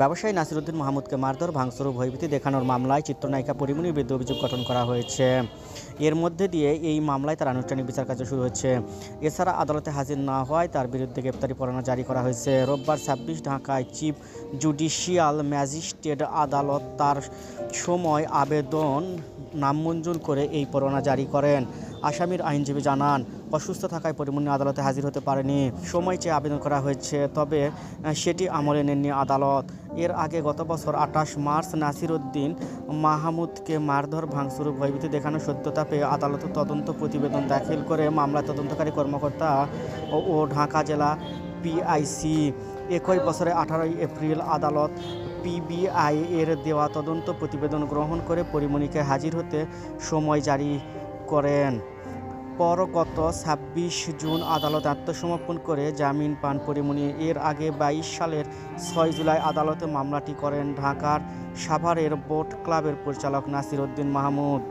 ব্যবসায়ী নাসিরুদ্দিন মাহমুদকে মারধর, ভাঙচুর ও ভয়ভীতি দেখানোর মামলায় চিত্রনায়িকা পরিমণির বিরুদ্ধে অভিযোগ গঠন করা হয়েছে। এর মধ্যে দিয়ে এই মামলায় তার আনুষ্ঠানিক বিচার কার্য শুরু হয়েছে। এছাড়া আদালতে হাজির না হওয়ায় তার বিরুদ্ধে গ্রেপ্তারি পরোয়ানা জারি করা হয়েছে। রোববার ছাব্বিশ ঢাকায় চিফ জুডিশিয়াল ম্যাজিস্ট্রেট আদালত তার সময় আবেদন নামঞ্জুর করে এই পরোয়ানা জারি করেন। আসামির আইনজীবী জানান অসুস্থ থাকায় পরিমণি আদালতে হাজির হতে পারেনি। সময় চেয়ে আবেদন করা হয়েছে, তবে সেটি আমলে নেননি আদালত। এর আগে গত বছর আঠাশ মার্চ নাসির উদ্দিন মাহমুদকে মারধর, ভাঙচুর ভয়ভীতি দেখানো সত্যতা পেয়ে আদালত তদন্ত প্রতিবেদন দাখিল করে মামলা তদন্তকারী কর্মকর্তা ও ঢাকা জেলা পিআইসি একই বছরে আঠারোই এপ্রিল আদালত পিবিআই এর দেওয়া তদন্ত প্রতিবেদন গ্রহণ করে পরিমণিকে হাজির হতে সময় জারি করেন। পর গত ছাব্বিশ জুন আদালত আত্মসমর্পণ করে জামিন পান পরিমণি। এর আগে বাইশ সালের ছয় জুলাই আদালতে মামলাটি করেন ঢাকার সাভারের বোট ক্লাবের পরিচালক নাসির উদ্দিন মাহমুদ।